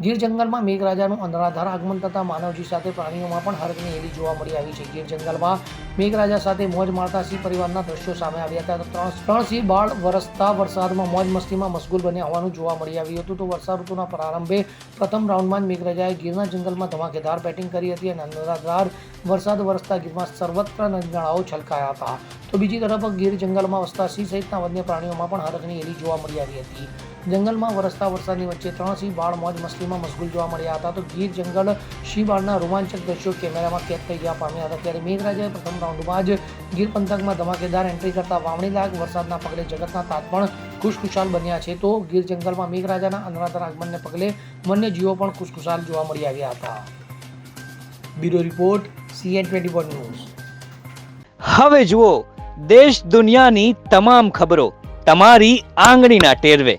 ગીર જંગલમાં મેઘરાજાનું અનરાધાર આગમન થતાં માનવજી સાથે પ્રાણીઓમાં પણ હરકની એલી જોવા મળી આવી છે. ગીર જંગલમાં મેઘરાજા સાથે મોજ મારતા સિંહ પરિવારના દ્રશ્યો સામે આવ્યા હતા. ત્રણ ત્રણ સિંહ બાળ વરસતા વરસાદમાં મોજ મસ્તીમાં મશગુલ બન્યા હોવાનું જોવા મળી આવ્યું હતું. તો વર્ષા ઋતુના પ્રારંભે પ્રથમ રાઉન્ડમાં જ મેઘરાજાએ ગીરના જંગલમાં ધમાકેદાર બેટિંગ કરી હતી અને અનરાધાર વરસાદ વરસતા ગીરમાં સર્વત્ર નદીનાળાઓ છલકાયા હતા. તો બીજી તરફ ગીર જંગલમાં વસતા સિંહ સહિતના વન્ય પ્રાણીઓમાં પણ હરકની એલી જોવા મળી આવી હતી. જંગલમાં વરસતા વરસાદની વચ્ચે ત્રણ સિંહ બાળ મોજ મસ્તીમાં મશગુલ જોવા મળ્યા હતા. તો ગીર જંગલ બાળના રોમાંચક દ્રશ્યો કેમેરામાં કેદ થઈ ગયા પામ્યા હતા. ત્યારે મેઘરાજાએ પ્રથમ રાઉન્ડમાં જ ગીર પંથકમાં ધમાકેદાર એન્ટ્રી કરતા વાવણી લાયક વરસાદના પગલે જગતના તાત પણ ખુશખુશાલ બન્યા છે. તો ગીર જંગલમાં મેઘરાજાના અનરાધાર આગમનને પગલે વન્યજીવો પણ ખુશખુશાલ જોવા મળી આવ્યા હતા. Bureau report, CN twenty one news. હવે જુઓ, દેશ દુનિયાની તમામ ખબરો તમારી આંગળીના ટેરવે.